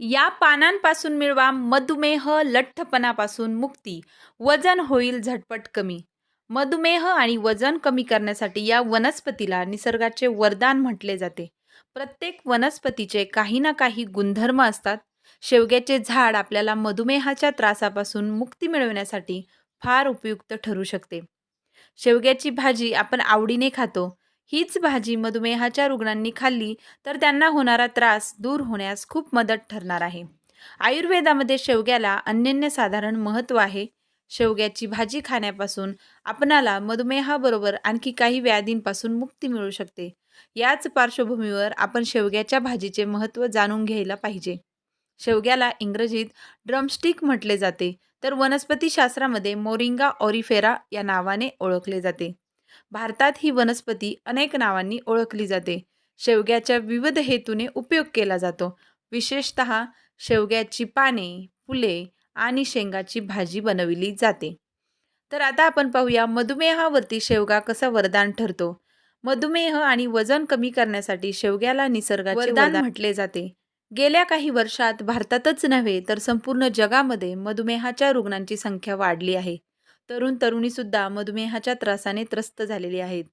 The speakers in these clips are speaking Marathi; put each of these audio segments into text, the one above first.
या पानांपासून मिळवा मधुमेह लठ्ठपणापासून मुक्ती. वजन होईल झटपट कमी. मधुमेह आणि वजन कमी करण्यासाठी या वनस्पतीला निसर्गाचे वरदान म्हटले जाते. प्रत्येक वनस्पतीचे काही ना काही गुणधर्म असतात. शेवग्याचे झाड आपल्याला मधुमेहाच्या त्रासापासून मुक्ती मिळवण्यासाठी फार उपयुक्त ठरू शकते. शेवग्याची भाजी आपण आवडीने खातो. हीच भाजी मधुमेहाच्या रुग्णांनी खाल्ली तर त्यांना होणारा त्रास दूर होण्यास खूप मदत ठरणार आहे. आयुर्वेदामध्ये शेवग्याला अन्यन्यसाधारण महत्त्व आहे. शेवग्याची भाजी खाण्यापासून आपणाला मधुमेहाबरोबर आणखी काही व्याधींपासून मुक्ती मिळू शकते. याच पार्श्वभूमीवर आपण शेवग्याच्या भाजीचे महत्त्व जाणून घ्यायला पाहिजे. शेवग्याला इंग्रजीत ड्रमस्टिक म्हटले जाते तर वनस्पतीशास्त्रामध्ये मोरिंगा ऑरिफेरा या नावाने ओळखले जाते. भारतात ही वनस्पती अनेक नावांनी ओळखली जाते. शेवग्याच्या विविध हेतूने उपयोग केला जातो. विशेषत शेवग्याची पाने फुले आणि शेंगाची भाजी बनविली जाते. तर आता आपण पाहूया मधुमेहावरती शेवगा कसा वरदान ठरतो. मधुमेह आणि वजन कमी करण्यासाठी शेवग्याला निसर्गाचे वरदान म्हटले जाते. गेल्या काही वर्षात भारतातच नव्हे तर संपूर्ण जगामध्ये मधुमेहाच्या रुग्णांची संख्या वाढली आहे. तरुण तरुणीसुद्धा मधुमेहाच्या त्रासाने त्रस्त झालेली आहेत.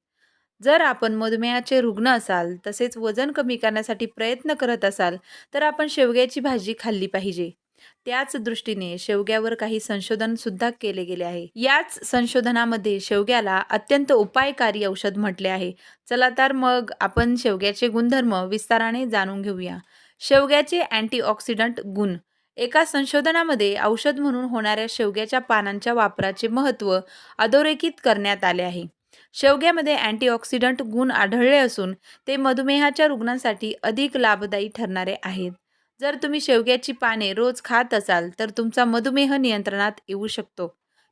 जर आपण मधुमेहाचे रुग्ण असाल तसेच वजन कमी करण्यासाठी प्रयत्न करत असाल तर आपण शेवग्याची भाजी खाल्ली पाहिजे. त्याच दृष्टीने शेवग्यावर काही संशोधन सुद्धा केले गेले आहे. याच संशोधनामध्ये शेवग्याला अत्यंत उपायकारी औषध म्हटले आहे. चला तर मग आपण शेवग्याचे गुणधर्म विस्ताराने जाणून घेऊया. शेवग्याचे अँटीऑक्सिडंट गुण. एका संशोधनामध्ये औषध म्हणून होणाऱ्या शेवग्याच्या पानांच्या वापराचे महत्त्व अधोरेखित करण्यात आले आहे. शेवग्यामध्ये अँटीऑक्सिडंट गुण आढळले असून ते मधुमेहाच्या रुग्णांसाठी अधिक लाभदायी ठरणारे आहेत. जर तुम्ही शेवग्याची पाने रोज खात असाल तर तुमचा मधुमेह नियंत्रणात येऊ शकतो.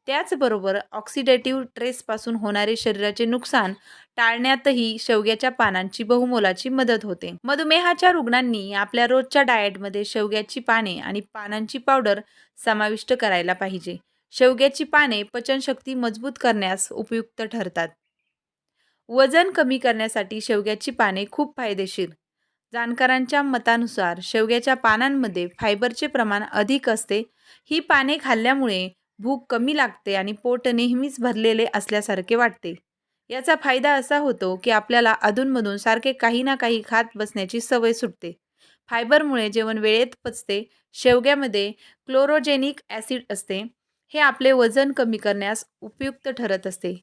त्याचबरोबर ऑक्सिडेटिव्ह ट्रेसपासून होणारे शरीराचे नुकसान टाळण्यातही शेवग्याच्या पानांची बहुमोलाची मदत होते. मधुमेहाच्या रुग्णांनी आपल्या रोजच्या डाएटमध्ये शेवग्याची पाने आणि पानांची पावडर समाविष्ट करायला पाहिजे. शेवग्याची पाने पचनशक्ती मजबूत करण्यास उपयुक्त ठरतात. वजन कमी करण्यासाठी शेवग्याची पाने खूप फायदेशीर. जाणकारांच्या मतानुसार शेवग्याच्या पानांमध्ये फायबरचे प्रमाण अधिक असते. ही पाने खाल्ल्यामुळे भूक कमी लागते आणि पोट नेहमीच भरलेले असल्यासारखे वाटते. याचा फायदा असा होतो की आपल्याला अधूनमधून सारखे काही ना काही खात बसण्याची सवय सुटते. फायबरमुळे जेवण वेळेत पचते शेवग्यामध्ये क्लोरोजेनिक ॲसिड असते हे आपले वजन कमी करण्यास उपयुक्त ठरत असते.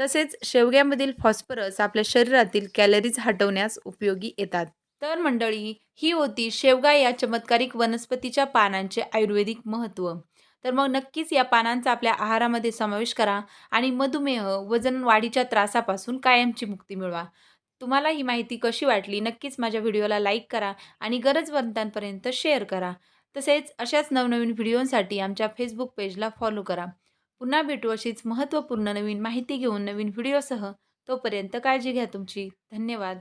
तसेच शेवग्यामधील फॉस्फरस आपल्या शरीरातील कॅलरीज हटवण्यास उपयोगी येतात. तर मंडळी ही होती शेवगा या चमत्कारिक वनस्पतीच्या पानांचे आयुर्वेदिक महत्त्व. तर मग नक्कीच या पानांचा आपल्या आहारामध्ये समावेश करा आणि मधुमेह वजन वाढीच्या त्रासापासून कायमची मुक्ती मिळवा. तुम्हाला ही माहिती कशी वाटली नक्कीच माझ्या व्हिडिओला लाईक करा आणि गरजवंतांपर्यंत शेअर करा. तसेच अशाच नवनवीन व्हिडिओंसाठी आमच्या फेसबुक पेजला फॉलो करा. पुन्हा भेटू अशीच महत्त्वपूर्ण नवीन माहिती घेऊन नवीन व्हिडिओसह. तोपर्यंत काळजी घ्या तुमची. धन्यवाद.